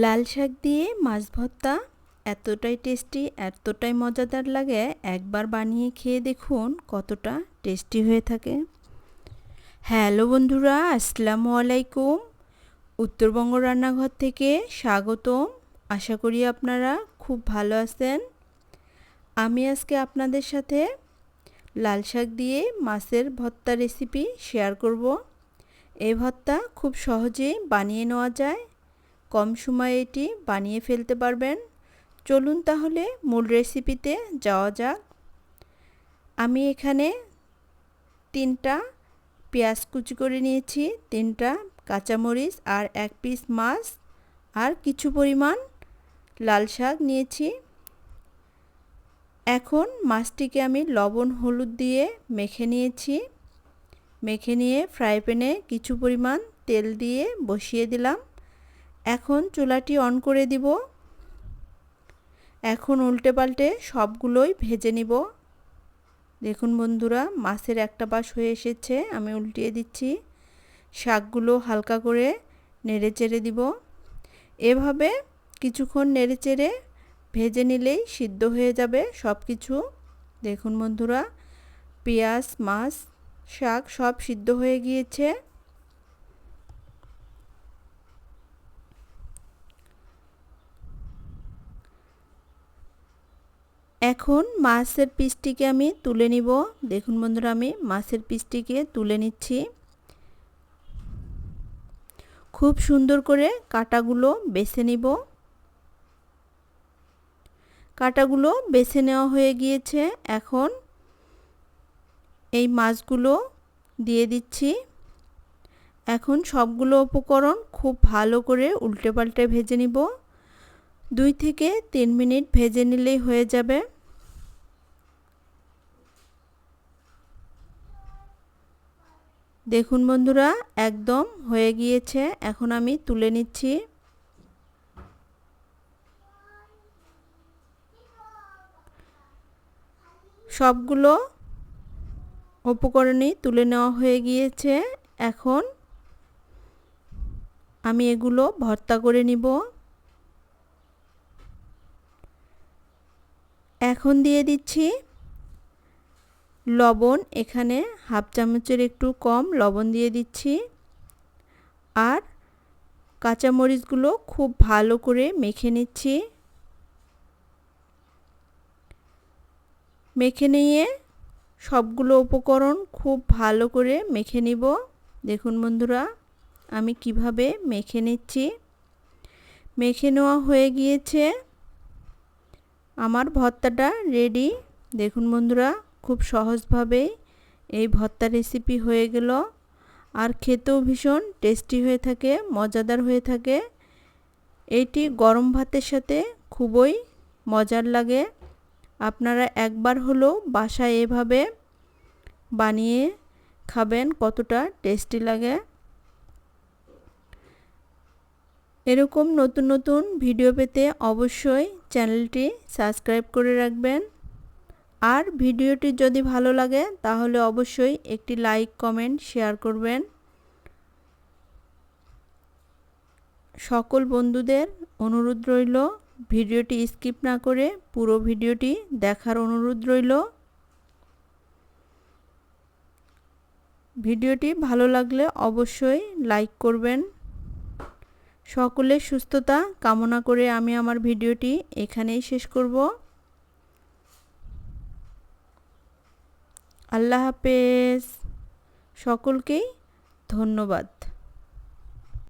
লাল শাক দিয়ে মাছ ভর্তা এতটাই টেস্টি এতটাই মজাদার লাগে। একবার বানিয়ে খেয়ে দেখুন কতটা টেস্টি হয়ে থাকে। হ্যালো বন্ধুরা, আসসালামু আলাইকুম। উত্তরবঙ্গ রান্নাঘর থেকে স্বাগতম। আশা করি আপনারা খুব ভালো আছেন। আমি আজকে আপনাদের সাথে লাল শাক দিয়ে মাছের ভর্তা রেসিপি শেয়ার করব। এই ভর্তা খুব সহজেই বানিয়ে নেওয়া যায়। কম সময়ে এটি বানিয়ে ফেলতে পারবেন। চলুন তাহলে মূল রেসিপিতে যাওয়া যাক। আমি এখানে তিনটা পেঁয়াজ কুচি করে নিয়েছি, তিনটা কাঁচামরিচ আর এক পিস মাছ, আর কিছু পরিমাণ লাল শাক নিয়েছি। এখন মাছটিকে আমি লবণ, হলুদ দিয়ে মেখে নিয়েছি। মেখে নিয়ে ফ্রাই প্যানে কিছু পরিমাণ তেল দিয়ে বসিয়ে দিলাম। এখন চুলাটি অন করে দিব। এখন উল্টে পাল্টে সবগুলোই ভেজে নিব। দেখুন বন্ধুরা, মাছের একটা পাশ হয়ে এসেছে, আমি উল্টিয়ে দিচ্ছি। শাকগুলো হালকা করে নেড়ে চেড়ে দিব। এভাবে কিছুক্ষণ নেড়ে চেড়ে ভেজে নিলেই সিদ্ধ হয়ে যাবে সব কিছু দেখুন বন্ধুরা, পেঁয়াজ, মাছ, শাক সব সিদ্ধ হয়ে গিয়েছে। এখন মাছের পিসটিকে আমি তুলে নিব। দেখুন বন্ধুরা, আমি মাছের পিসটিকে তুলে নিচ্ছি। খুব সুন্দর করে কাটাগুলো বেছে নিব। কাটাগুলো বেছে নেওয়া হয়ে গিয়েছে। এখন এই মাছগুলো দিয়ে দিচ্ছি। এখন সবগুলো উপকরণ খুব ভালো করে উল্টে পাল্টে ভেজে নিব। দুই থেকে তিন মিনিট ভেজে নিলেই হয়ে যাবে। দেখুন বন্ধুরা, একদম হয়ে গিয়েছে। এখন আমি তুলে নিচ্ছি। সবগুলো উপকরণই তুলে নেওয়া হয়ে গিয়েছে। এখন আমি এগুলো ভর্তা করে নিব। এখন দিয়ে দিচ্ছি লবণ, এখানে হাফ চামচের একটু কম লবণ দিয়ে দিচ্ছি। আর কাঁচামরিচগুলো খুব ভালো করে মেখে নিচ্ছি। মেখে নিয়ে সবগুলো উপকরণ খুব ভালো করে মেখে নিব। দেখুন বন্ধুরা, আমি কীভাবে মেখে নিচ্ছি। মেখে নেওয়া হয়ে গিয়েছে। আমার ভর্তাটা রেডি দেখুন বন্ধুরা খুব সহজভাবেই এই ভর্তা রেসিপি হয়ে গেল। আর খেতেও ভীষণ টেস্টি হয়ে থাকে, মজাদার হয়ে থাকে। এইটি গরম ভাতের সাথে খুবই মজার লাগে। আপনারা একবার হলেও বাসায় এভাবে বানিয়ে খাবেন, কতটা টেস্টি লাগে। এরকম নতুন নতুন ভিডিও পেতে অবশ্যই চ্যানেলটি সাবস্ক্রাইব করে রাখবেন। আর ভিডিওটি যদি ভালো লাগে, তাহলে অবশ্যই একটি লাইক, কমেন্ট, শেয়ার করবেন। সকল বন্ধুদের অনুরোধ রইল, ভিডিওটি স্কিপ না করে পুরো ভিডিওটি দেখার অনুরোধ রইল। ভিডিওটি ভালো লাগলে অবশ্যই লাইক করবেন। সকলের সুস্থতা কামনা করে আমি আমার ভিডিওটি এখানেই শেষ করব। আল্লাহ হাফেজ। সকলকেই ধন্যবাদ।